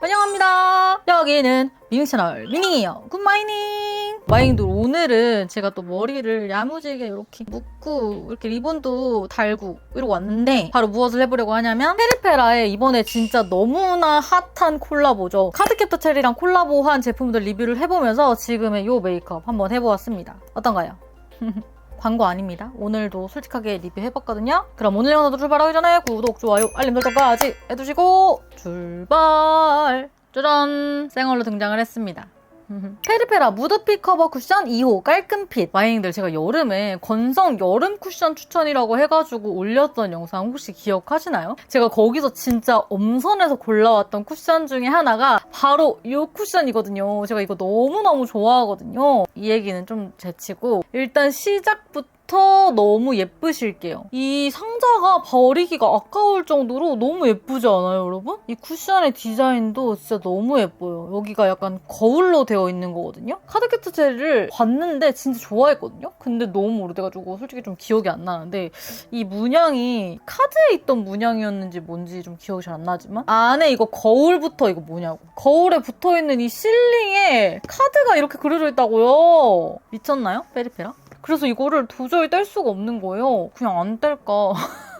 환영합니다. 여기는 미닝 채널 미닝이에요. 굿마이닝. 마잉들 오늘은 제가 또 머리를 야무지게 이렇게 묶고 이렇게 리본도 달고 이러고 왔는데 바로 무엇을 해보려고 하냐면 페리페라의 이번에 진짜 너무나 핫한 콜라보죠. 카드캡터 체리랑 콜라보한 제품들 리뷰를 해보면서 지금의 요 메이크업 한번 해보았습니다. 어떤가요? 광고 아닙니다. 오늘도 솔직하게 리뷰해봤거든요. 그럼 오늘 영상도 출발하기 전에 구독, 좋아요, 알림 설정까지 해두시고 출발! 짜잔! 생얼로 등장을 했습니다. 페리페라 무드핏 커버 쿠션 2호 깔끔핏 와인들 제가 여름에 건성 여름 쿠션 추천이라고 해가지고 올렸던 영상 혹시 기억하시나요? 제가 거기서 진짜 엄선해서 골라왔던 쿠션 중에 하나가 바로 이 쿠션이거든요. 제가 이거 너무너무 좋아하거든요. 이 얘기는 좀 제치고 일단 시작부터 너무 예쁘실게요. 이 상자가 버리기가 아까울 정도로 너무 예쁘지 않아요, 여러분? 이 쿠션의 디자인도 진짜 너무 예뻐요. 여기가 약간 거울로 되어 있는 거거든요. 카드캡터 젤을 봤는데 진짜 좋아했거든요. 근데 너무 오래돼가지고 솔직히 좀 기억이 안 나는데 이 문양이 카드에 있던 문양이었는지 뭔지 좀 기억이 잘 안 나지만 안에 이거 거울부터 이거 뭐냐고 거울에 붙어있는 이 실링에 카드가 이렇게 그려져 있다고요. 미쳤나요? 페리페라? 그래서 이거를 도저히 뗄 수가 없는 거예요. 그냥 안 뗄까.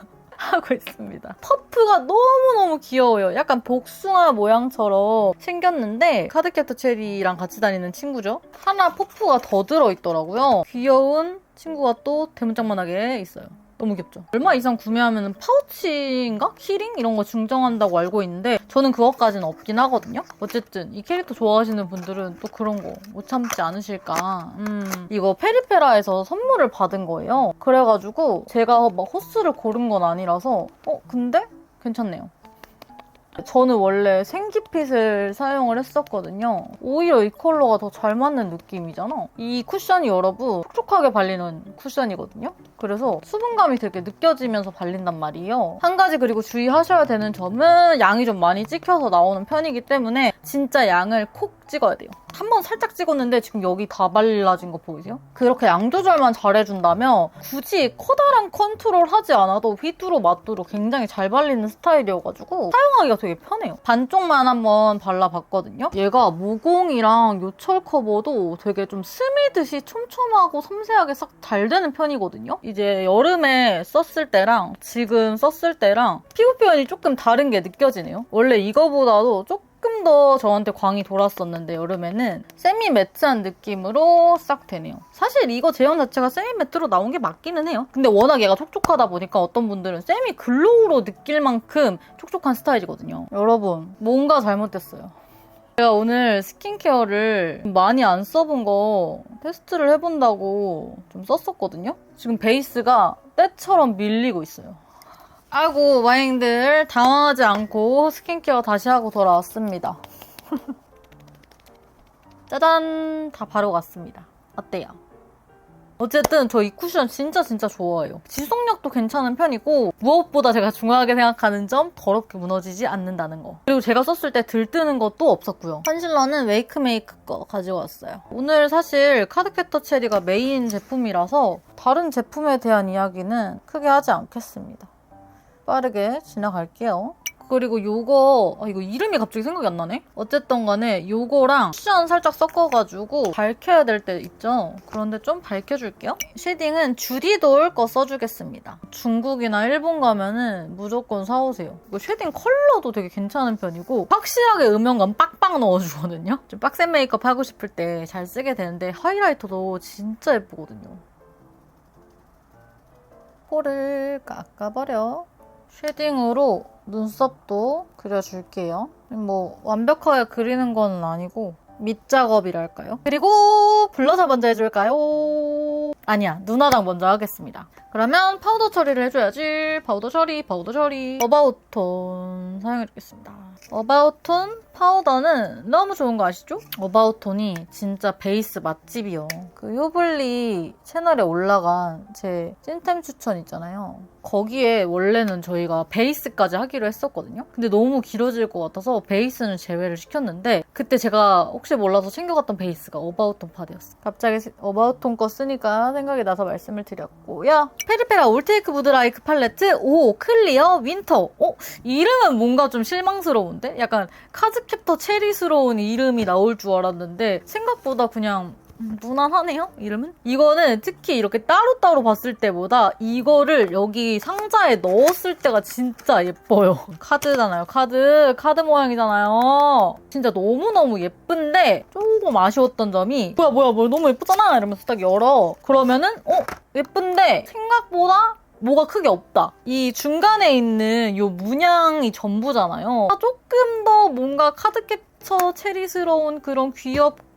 하고 있습니다. 퍼프가 너무너무 귀여워요. 약간 복숭아 모양처럼 생겼는데 카드캡터 체리랑 같이 다니는 친구죠. 하나 퍼프가 더 들어있더라고요. 귀여운 친구가 또 대문짝만하게 있어요. 너무 귀엽죠? 얼마 이상 구매하면 파우치인가? 키링? 이런 거 증정한다고 알고 있는데 저는 그것까지는 없긴 하거든요? 어쨌든 이 캐릭터 좋아하시는 분들은 또 그런 거 못 참지 않으실까 음, 이거 페리페라에서 선물을 받은 거예요 그래가지고 제가 막 호스를 고른 건 아니라서 어? 근데? 괜찮네요 저는 원래 생기핏을 사용을 했었거든요. 오히려 이 컬러가 더 잘 맞는 느낌이잖아. 이 쿠션이 여러분 촉촉하게 발리는 쿠션이거든요. 그래서 수분감이 되게 느껴지면서 발린단 말이에요. 한 가지 그리고 주의하셔야 되는 점은 양이 좀 많이 찍혀서 나오는 편이기 때문에 진짜 양을 콕 찍어야 돼요. 한 번 살짝 찍었는데 지금 여기 다 발라진 거 보이세요? 그렇게 양 조절만 잘해준다면 굳이 커다란 컨트롤 하지 않아도 휘뚜루 마뚜루 굉장히 잘 발리는 스타일이어가지고 사용하기가 되게 편해요. 반쪽만 한번 발라봤거든요. 얘가 모공이랑 요철 커버도 되게 좀 스미듯이 촘촘하고 섬세하게 싹 잘 되는 편이거든요. 이제 여름에 썼을 때랑 지금 썼을 때랑 피부 표현이 조금 다른 게 느껴지네요. 원래 이거보다도 조금 조금 더 저한테 광이 돌았었는데 여름에는 세미 매트한 느낌으로 싹 되네요. 사실 이거 제형 자체가 세미 매트로 나온 게 맞기는 해요. 근데 워낙 얘가 촉촉하다 보니까 어떤 분들은 세미 글로우로 느낄 만큼 촉촉한 스타일이거든요. 여러분 뭔가 잘못됐어요. 제가 오늘 스킨케어를 많이 안 써본 거 테스트를 해본다고 좀 썼었거든요. 지금 베이스가 때처럼 밀리고 있어요. 아이고 와인들 당황하지 않고 스킨케어 다시 하고 돌아왔습니다. 짜잔 다 바로 갔습니다. 어때요? 어쨌든 저 이 쿠션 진짜 진짜 좋아해요. 지속력도 괜찮은 편이고 무엇보다 제가 중요하게 생각하는 점 더럽게 무너지지 않는다는 거. 그리고 제가 썼을 때 들뜨는 것도 없었고요. 컨실러는 웨이크메이크 거 가지고 왔어요. 오늘 사실 카드캡터 체리가 메인 제품이라서 다른 제품에 대한 이야기는 크게 하지 않겠습니다. 빠르게 지나갈게요. 그리고 요거 아 이거 이름이 갑자기 생각이 안 나네? 어쨌든 간에 요거랑 쿠션 살짝 섞어가지고 밝혀야 될 때 있죠? 그런데 좀 밝혀줄게요. 쉐딩은 주디돌 거 써주겠습니다. 중국이나 일본 가면은 무조건 사오세요. 이거 쉐딩 컬러도 되게 괜찮은 편이고 확실하게 음영감 빡빡 넣어주거든요. 좀 빡센 메이크업 하고 싶을 때 잘 쓰게 되는데 하이라이터도 진짜 예쁘거든요. 코를 깎아버려. 쉐딩으로 눈썹도 그려줄게요. 뭐 완벽하게 그리는 건 아니고 밑작업이랄까요? 그리고 블러셔 먼저 해줄까요? 아니야, 누나랑 먼저 하겠습니다. 그러면 파우더 처리를 해줘야지. 파우더 처리, 파우더 처리. 어바웃톤 사용해주겠습니다. 어바웃톤 파우더는 너무 좋은 거 아시죠? 어바웃톤이 진짜 베이스 맛집이요. 그 요블리 채널에 올라간 제 찐템 추천 있잖아요. 거기에 원래는 저희가 베이스까지 하기로 했었거든요. 근데 너무 길어질 것 같아서 베이스는 제외를 시켰는데 그때 제가 혹시 몰라서 챙겨갔던 베이스가 어바웃톤 파데였어. 갑자기 어바웃톤 거 쓰니까 생각이 나서 말씀을 드렸고요. 페리페라 올테이크 무드라이크 팔레트 5 클리어 윈터. 어? 이름은 뭔가 좀 실망스러운데? 약간 카즈 캡터 체리스러운 이름이 나올 줄 알았는데 생각보다 그냥 음, 무난하네요 이름은? 이거는 특히 이렇게 따로따로 봤을 때보다 이거를 여기 상자에 넣었을 때가 진짜 예뻐요. 카드잖아요 카드. 카드 모양이잖아요. 진짜 너무너무 예쁜데 조금 아쉬웠던 점이 뭐야 뭐야 뭐야 너무 예쁘잖아! 이러면서 딱 열어. 그러면은 어? 예쁜데 생각보다 뭐가 크게 없다. 이 중간에 있는 요 문양이 전부잖아요. 조금 더 뭔가 카드 캡처 체리스러운 그런 귀엽고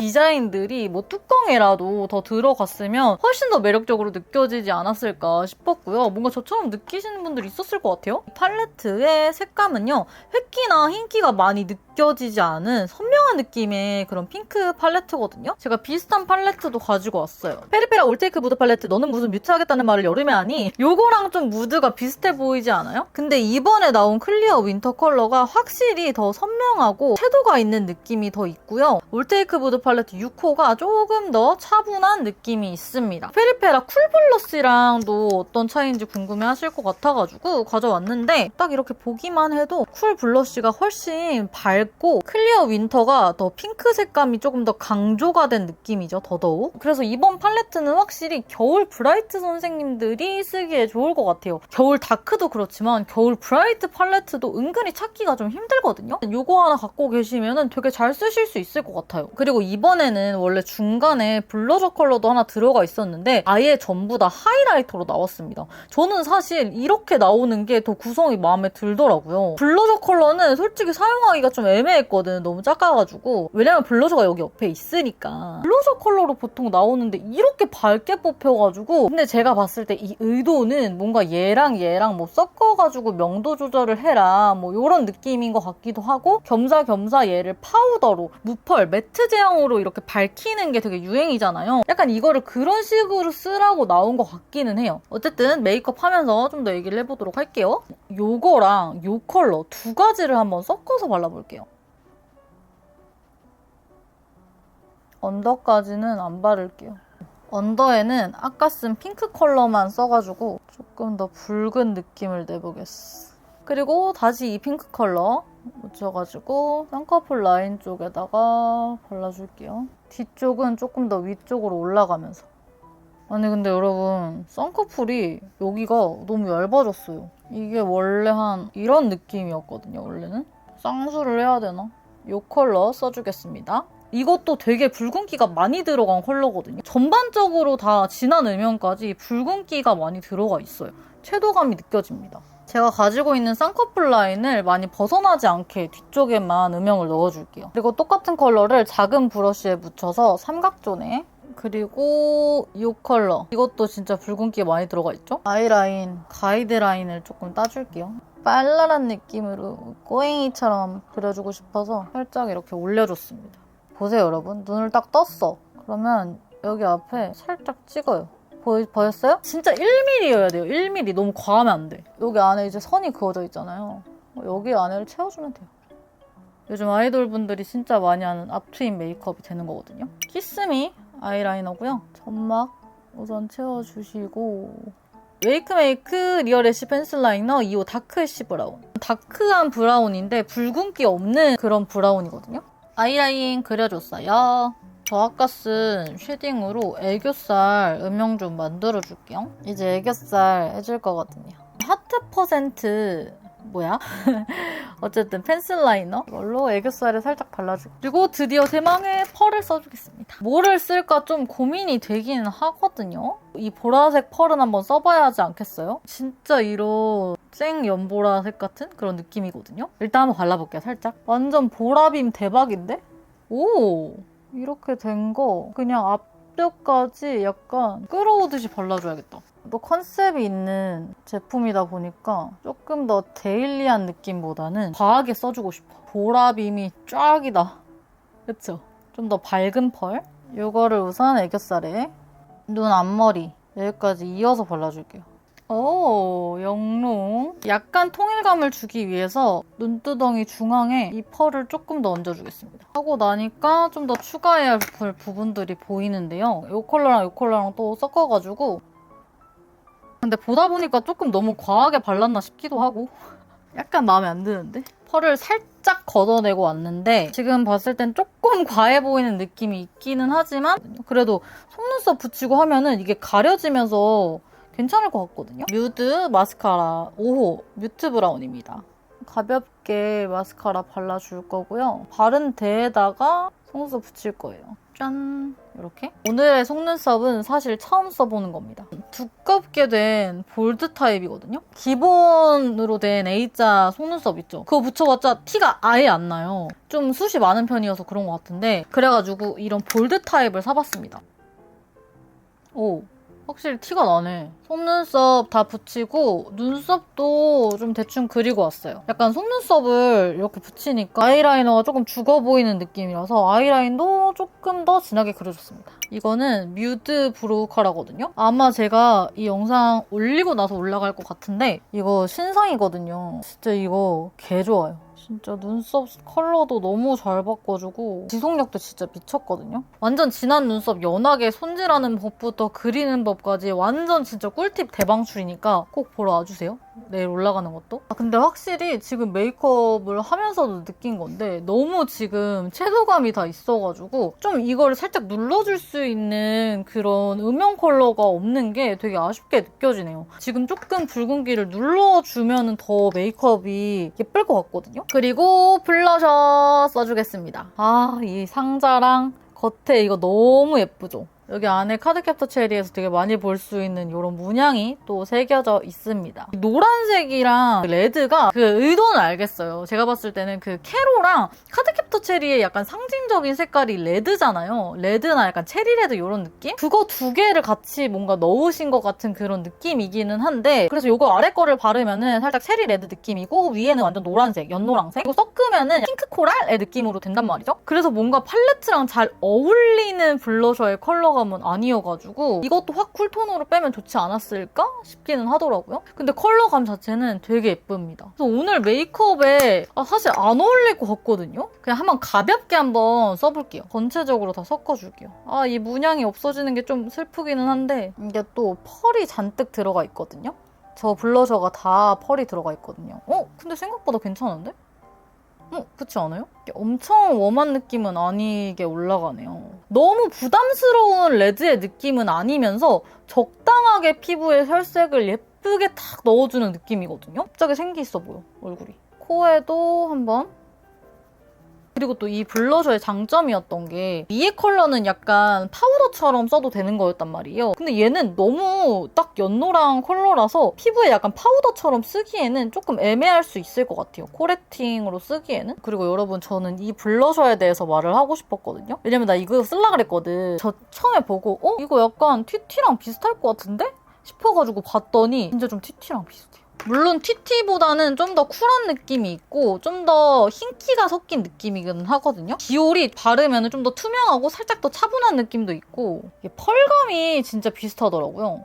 디자인들이 뭐 뚜껑에라도 더 들어갔으면 훨씬 더 매력적으로 느껴지지 않았을까 싶었고요. 뭔가 저처럼 느끼시는 분들이 있었을 것 같아요. 이 팔레트의 색감은요. 획기나 흰기가 많이 느껴지지 않은 선명한 느낌의 그런 핑크 팔레트거든요. 제가 비슷한 팔레트도 가지고 왔어요. 페리페라 올테이크 무드 팔레트 너는 무슨 뮤트 하겠다는 말을 여름에 하니 요거랑 좀 무드가 비슷해 보이지 않아요? 근데 이번에 나온 클리어 윈터 컬러가 확실히 더 선명하고 섀도가 있는 느낌이 더 있고요. 올테이크 무드 팔레트 6호가 조금 더 차분한 느낌이 있습니다. 페리페라 쿨블러쉬랑도 어떤 차이인지 궁금해 하실 것 같아가지고 가져왔는데 딱 이렇게 보기만 해도 쿨 블러쉬가 훨씬 밝고 클리어 윈터가 더 핑크 색감이 조금 더 강조가 된 느낌이죠, 더더욱. 그래서 이번 팔레트는 확실히 겨울 브라이트 선생님들이 쓰기에 좋을 것 같아요. 겨울 다크도 그렇지만 겨울 브라이트 팔레트도 은근히 찾기가 좀 힘들거든요. 요거 하나 갖고 계시면 되게 잘 쓰실 수 있을 것 같아요. 그리고 이번에는 원래 중간에 블러셔 컬러도 하나 들어가 있었는데 아예 전부 다 하이라이터로 나왔습니다. 저는 사실 이렇게 나오는 게 더 구성이 마음에 들더라고요. 블러셔 컬러는 솔직히 사용하기가 좀 애매했거든. 너무 작아가지고. 왜냐면 블러셔가 여기 옆에 있으니까. 블러셔 컬러로 보통 나오는데 이렇게 밝게 뽑혀가지고. 근데 제가 봤을 때 이 의도는 뭔가 얘랑 얘랑 뭐 섞어가지고 명도 조절을 해라. 뭐 이런 느낌인 것 같기도 하고 겸사겸사 얘를 파우더로 무펄 매트 제형으로 이렇게 밝히는 게 되게 유행이잖아요. 약간 이거를 그런 식으로 쓰라고 나온 것 같기는 해요. 어쨌든 메이크업 하면서 좀 더 얘기를 해보도록 할게요. 요거랑 요 컬러 두 가지를 한번 섞어서 발라볼게요. 언더까지는 안 바를게요. 언더에는 아까 쓴 핑크 컬러만 써가지고 조금 더 붉은 느낌을 내보겠어. 그리고 다시 이 핑크 컬러 묻혀가지고 쌍꺼풀 라인 쪽에다가 발라줄게요. 뒤쪽은 조금 더 위쪽으로 올라가면서. 아니 근데 여러분 쌍꺼풀이 여기가 너무 얇아졌어요. 이게 원래 한 이런 느낌이었거든요. 원래는 쌍수를 해야 되나? 이 컬러 써주겠습니다. 이것도 되게 붉은기가 많이 들어간 컬러거든요. 전반적으로 다 진한 음영까지 붉은기가 많이 들어가 있어요. 채도감이 느껴집니다. 제가 가지고 있는 쌍꺼풀 라인을 많이 벗어나지 않게 뒤쪽에만 음영을 넣어줄게요. 그리고 똑같은 컬러를 작은 브러쉬에 묻혀서 삼각존에 그리고 이 컬러 이것도 진짜 붉은기 많이 들어가 있죠? 아이라인, 가이드라인을 조금 따줄게요. 빨랄한 느낌으로 꼬잉이처럼 그려주고 싶어서 살짝 이렇게 올려줬습니다. 보세요 여러분 눈을 딱 떴어 그러면 여기 앞에 살짝 찍어요 보이, 보였어요? 진짜 1mm여야 돼요. 1mm 너무 과하면 안 돼. 여기 안에 이제 선이 그어져 있잖아요. 여기 안에를 채워주면 돼요. 요즘 아이돌 분들이 진짜 많이 하는 앞트임 메이크업이 되는 거거든요. 키스미 아이라이너고요. 점막 우선 채워주시고. 웨이크메이크 리얼 애쉬 펜슬 라이너 2호 다크 애쉬 브라운. 다크한 브라운인데 붉은기 없는 그런 브라운이거든요. 아이라인 그려줬어요. 저 아까 쓴 쉐딩으로 애교살 음영 좀 만들어줄게요. 이제 애교살 해줄 거거든요. 하트 퍼센트 뭐야? 어쨌든 펜슬 라이너 이걸로 애교살에 살짝 발라주고 그리고 드디어 대망의 펄을 써주겠습니다. 뭐를 쓸까 좀 고민이 되기는 하거든요. 이 보라색 펄은 한번 써봐야 하지 않겠어요? 진짜 이런 생 연보라색 같은 그런 느낌이거든요. 일단 한번 발라볼게요, 살짝. 완전 보라빔 대박인데? 오! 이렇게 된 거 그냥 앞뼈까지 약간 끌어오듯이 발라줘야겠다. 또 컨셉이 있는 제품이다 보니까 조금 더 데일리한 느낌보다는 과하게 써주고 싶어. 보라빔이 쫙이다. 그쵸? 좀 더 밝은 펄. 이거를 우선 애교살에 눈 앞머리 여기까지 이어서 발라줄게요. 오, 영롱. 약간 통일감을 주기 위해서 눈두덩이 중앙에 이 펄을 조금 더 얹어주겠습니다. 하고 나니까 좀 더 추가해야 할 부분들이 보이는데요. 이 컬러랑 이 컬러랑 또 섞어가지고 근데 보다 보니까 조금 너무 과하게 발랐나 싶기도 하고 약간 마음에 안 드는데? 펄을 살짝 걷어내고 왔는데 지금 봤을 땐 조금 과해 보이는 느낌이 있기는 하지만 그래도 속눈썹 붙이고 하면은 이게 가려지면서 괜찮을 것 같거든요. 뮤드 마스카라 5호 뮤트 브라운입니다. 가볍게 마스카라 발라줄 거고요. 바른 데에다가 속눈썹 붙일 거예요. 짠! 이렇게. 오늘의 속눈썹은 사실 처음 써보는 겁니다. 두껍게 된 볼드 타입이거든요. 기본으로 된 A자 속눈썹 있죠. 그거 붙여봤자 티가 아예 안 나요. 좀 숱이 많은 편이어서 그런 것 같은데 그래가지고 이런 볼드 타입을 사봤습니다. 오, 확실히 티가 나네. 속눈썹 다 붙이고 눈썹도 좀 대충 그리고 왔어요. 약간 속눈썹을 이렇게 붙이니까 아이라이너가 조금 죽어 보이는 느낌이라서 아이라인도 조금 더 진하게 그려줬습니다. 이거는 뮤드 브로우 컬러거든요. 아마 제가 이 영상 올리고 나서 올라갈 것 같은데 이거 신상이거든요. 진짜 이거 개 좋아요. 진짜 눈썹 컬러도 너무 잘 바꿔주고 지속력도 진짜 미쳤거든요. 완전 진한 눈썹 연하게 손질하는 법부터 그리는 법까지 완전 진짜 꿀팁 대방출이니까 꼭 보러 와주세요. 내일 올라가는 것도. 아, 근데 확실히 지금 메이크업을 하면서도 느낀 건데 너무 지금 채도감이 다 있어가지고 좀 이걸 살짝 눌러줄 수 있는 그런 음영 컬러가 없는 게 되게 아쉽게 느껴지네요. 지금 조금 붉은기를 눌러주면 더 메이크업이 예쁠 것 같거든요. 그리고 블러셔 써주겠습니다. 아, 이 상자랑 겉에 이거 너무 예쁘죠? 여기 안에 카드캡터 체리에서 되게 많이 볼 수 있는 이런 문양이 또 새겨져 있습니다. 노란색이랑 레드가 그 의도는 알겠어요. 제가 봤을 때는 그 캐로랑 카드캡터 체리의 약간 상징적인 색깔이 레드잖아요. 레드나 약간 체리 레드 이런 느낌? 그거 두 개를 같이 뭔가 넣으신 것 같은 그런 느낌이기는 한데 그래서 이거 아래 거를 바르면은 살짝 체리 레드 느낌이고 위에는 완전 노란색, 연노랑색 그리고 섞으면은 핑크 코랄의 느낌으로 된단 말이죠. 그래서 뭔가 팔레트랑 잘 어울리는 블러셔의 컬러가 컬러감은 아니어가지고 이것도 확 쿨톤으로 빼면 좋지 않았을까 싶기는 하더라고요. 근데 컬러감 자체는 되게 예쁩니다. 그래서 오늘 메이크업에 아, 사실 안 어울릴 것 같거든요. 그냥 한번 가볍게 한번 써볼게요. 전체적으로 다 섞어줄게요. 아 이 문양이 없어지는 게 좀 슬프기는 한데 이게 또 펄이 잔뜩 들어가 있거든요. 저 블러셔가 다 펄이 들어가 있거든요. 어? 근데 생각보다 괜찮은데? 어, 그렇지 않아요? 엄청 웜한 느낌은 아니게 올라가네요. 너무 부담스러운 레드의 느낌은 아니면서 적당하게 피부에 혈색을 예쁘게 탁 넣어주는 느낌이거든요. 갑자기 생기 있어 보여, 얼굴이. 코에도 한번 그리고 또 이 블러셔의 장점이었던 게 위에 컬러는 약간 파우더처럼 써도 되는 거였단 말이에요. 근데 얘는 너무 딱 연노랑 컬러라서 피부에 약간 파우더처럼 쓰기에는 조금 애매할 수 있을 것 같아요. 코렉팅으로 쓰기에는. 그리고 여러분 저는 이 블러셔에 대해서 말을 하고 싶었거든요. 왜냐면 나 이거 쓸라 그랬거든. 저 처음에 보고 어? 이거 약간 TT랑 비슷할 것 같은데? 싶어가지고 봤더니 진짜 좀 TT랑 비슷해요. 물론 TT보다는 좀 더 쿨한 느낌이 있고 좀 더 흰기가 섞인 느낌이긴 하거든요. 디올이 바르면 좀 더 투명하고 살짝 더 차분한 느낌도 있고 펄감이 진짜 비슷하더라고요.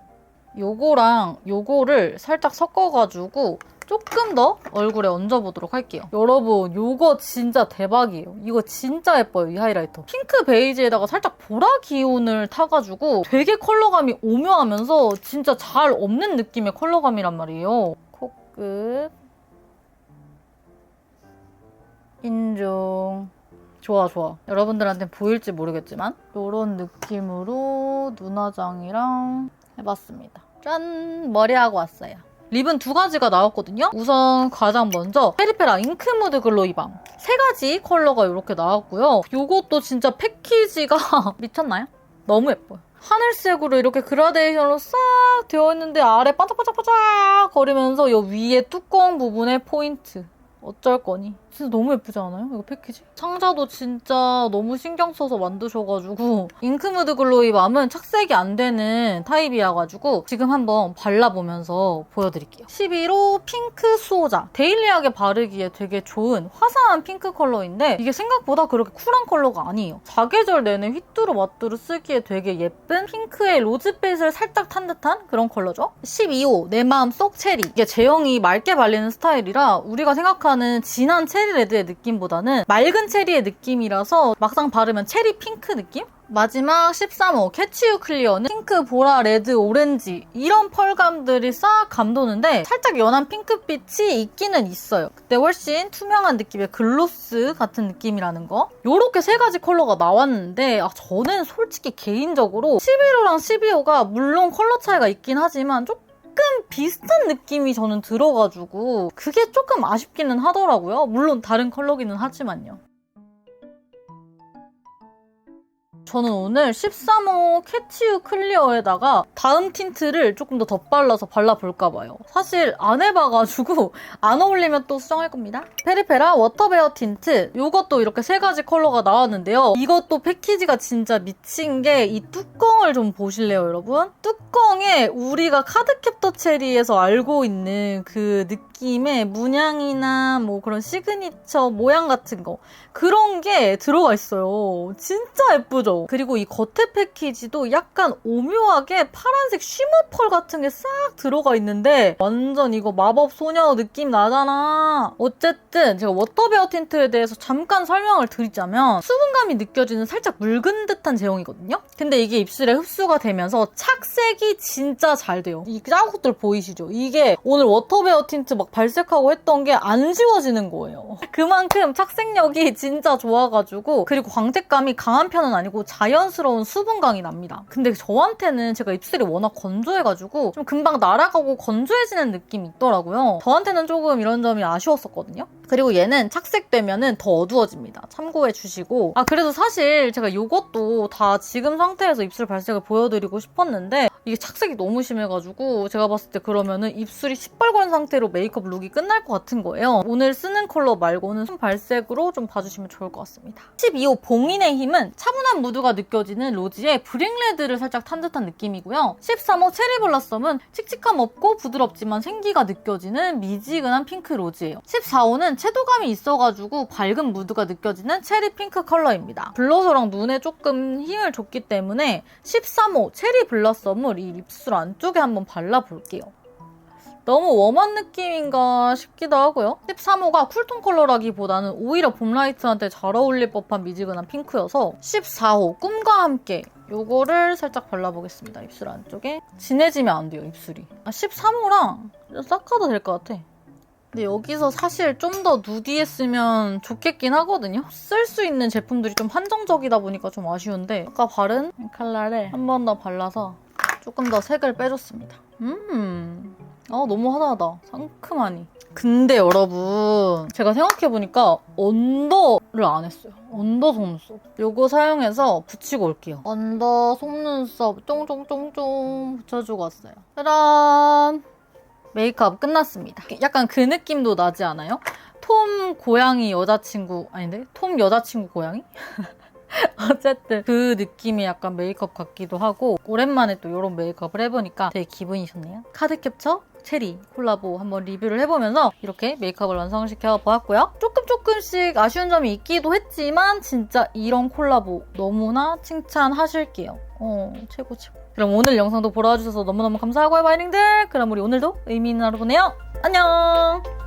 요거랑 요거를 살짝 섞어가지고 조금 더 얼굴에 얹어보도록 할게요. 여러분 요거 진짜 대박이에요. 이거 진짜 예뻐요 이 하이라이터. 핑크 베이지에다가 살짝 보라 기운을 타가지고 되게 컬러감이 오묘하면서 진짜 잘 없는 느낌의 컬러감이란 말이에요. 코끝. 인중 좋아 좋아. 여러분들한테 보일지 모르겠지만 이런 느낌으로 눈화장이랑 해봤습니다. 짠! 머리하고 왔어요. 립은 두 가지가 나왔거든요. 우선 가장 먼저 페리페라 잉크무드 글로이 밤. 세 가지 컬러가 이렇게 나왔고요. 이것도 진짜 패키지가 미쳤나요? 너무 예뻐요 하늘색으로 이렇게 그라데이션으로 싹 되어 있는데 아래 반짝반짝반짝 거리면서 이 위에 뚜껑 부분에 포인트 어쩔 거니? 진짜 너무 예쁘지 않아요? 이거 패키지? 상자도 진짜 너무 신경 써서 만드셔가지고 잉크무드 글로이 맘은 착색이 안 되는 타입이어가지고 지금 한번 발라보면서 보여드릴게요. 11호 핑크 수호자. 데일리하게 바르기에 되게 좋은 화사한 핑크 컬러인데 이게 생각보다 그렇게 쿨한 컬러가 아니에요. 사계절 내내 휘뚜루 마뚜루 쓰기에 되게 예쁜 핑크의 로즈빛을 살짝 탄 듯한 그런 컬러죠. 12호 내 마음 속 체리. 이게 제형이 맑게 발리는 스타일이라 우리가 생각하는 진한 체리 레드의 느낌보다는 맑은 체리의 느낌이라서 막상 바르면 체리 핑크 느낌? 마지막 13호 캐치유 클리어는 핑크, 보라, 레드, 오렌지 이런 펄감들이 싹 감도는데 살짝 연한 핑크빛이 있기는 있어요. 그때 훨씬 투명한 느낌의 글로스 같은 느낌이라는 거. 요렇게 세 가지 컬러가 나왔는데 아, 저는 솔직히 개인적으로 11호랑 12호가 물론 컬러 차이가 있긴 하지만 조금 비슷한 느낌이 저는 들어가지고 그게 조금 아쉽기는 하더라고요. 물론 다른 컬러기는 하지만요. 저는 오늘 13호 캐치유 클리어에다가 다음 틴트를 조금 더 덧발라서 발라볼까 봐요. 사실 안 해봐가지고 안 어울리면 또 수정할 겁니다. 페리페라 워터베어 틴트 이것도 이렇게 세 가지 컬러가 나왔는데요. 이것도 패키지가 진짜 미친 게 이 뚜껑을 좀 보실래요 여러분? 뚜껑에 우리가 카드캡터 체리에서 알고 있는 그 느낌의 문양이나 뭐 그런 시그니처 모양 같은 거 그런 게 들어가 있어요. 진짜 예쁘죠? 그리고 이 겉에 패키지도 약간 오묘하게 파란색 쉬머 펄 같은 게 싹 들어가 있는데 완전 이거 마법 소녀 느낌 나잖아. 어쨌든 제가 워터베어 틴트에 대해서 잠깐 설명을 드리자면 수분감이 느껴지는 살짝 묽은 듯한 제형이거든요. 근데 이게 입술에 흡수가 되면서 착색이 진짜 잘 돼요. 이 자국들 보이시죠? 이게 오늘 워터베어 틴트 막 발색하고 했던 게 안 지워지는 거예요. 그만큼 착색력이 진짜 좋아가지고 그리고 광택감이 강한 편은 아니고 자연스러운 수분감이 납니다. 근데 저한테는 제가 입술이 워낙 건조해가지고 좀 금방 날아가고 건조해지는 느낌이 있더라고요. 저한테는 조금 이런 점이 아쉬웠었거든요. 그리고 얘는 착색되면은 더 어두워집니다. 참고해 주시고 아 그래도 사실 제가 이것도 다 지금 상태에서 입술 발색을 보여드리고 싶었는데 이게 착색이 너무 심해가지고 제가 봤을 때 그러면은 입술이 시뻘건 상태로 메이크업 룩이 끝날 것 같은 거예요. 오늘 쓰는 컬러 말고는 손 발색으로 좀 봐주시면 좋을 것 같습니다. 12호 봉인의 힘은 차분한 무드 가 느껴지는 로지에 브링레드를 살짝 탄 듯한 느낌이고요. 13호 체리 블라썸은 칙칙함 없고 부드럽지만 생기가 느껴지는 미지근한 핑크 로지예요. 14호는 채도감이 있어가지고 밝은 무드가 느껴지는 체리 핑크 컬러입니다. 블러셔랑 눈에 조금 힘을 줬기 때문에 13호 체리 블러썸을 이 입술 안쪽에 한번 발라볼게요. 너무 웜한 느낌인가 싶기도 하고요. 13호가 쿨톤 컬러라기보다는 오히려 봄라이트한테 잘 어울릴 법한 미지근한 핑크여서 14호 꿈과 함께 요거를 살짝 발라보겠습니다. 입술 안쪽에. 진해지면 안 돼요, 입술이. 아, 13호랑 싹가도 될 것 같아. 근데 여기서 사실 좀 더 누디했으면 좋겠긴 하거든요. 쓸 수 있는 제품들이 좀 한정적이다 보니까 좀 아쉬운데 아까 바른 컬러를 한 번 더 발라서 조금 더 색을 빼줬습니다. 음, 아 너무 화사하다. 상큼하니. 근데 여러분 제가 생각해보니까 언더를 안 했어요. 언더 속눈썹. 요거 사용해서 붙이고 올게요. 언더 속눈썹 쫑쫑쫑쫑 붙여주고 왔어요. 짜란! 메이크업 끝났습니다. 약간 그 느낌도 나지 않아요? 톰 고양이 여자친구 아닌데? 톰 여자친구 고양이? 어쨌든 그 느낌이 약간 메이크업 같기도 하고 오랜만에 또 이런 메이크업을 해보니까 되게 기분이 좋네요. 카드 캡처 체리 콜라보 한번 리뷰를 해보면서 이렇게 메이크업을 완성시켜 보았고요. 조금 조금씩 아쉬운 점이 있기도 했지만 진짜 이런 콜라보 너무나 칭찬하실게요. 어 최고 최고. 그럼 오늘 영상도 보러 와주셔서 너무너무 감사하고요, 마이링들. 그럼 우리 오늘도 의미 있는 하루 보내요. 안녕!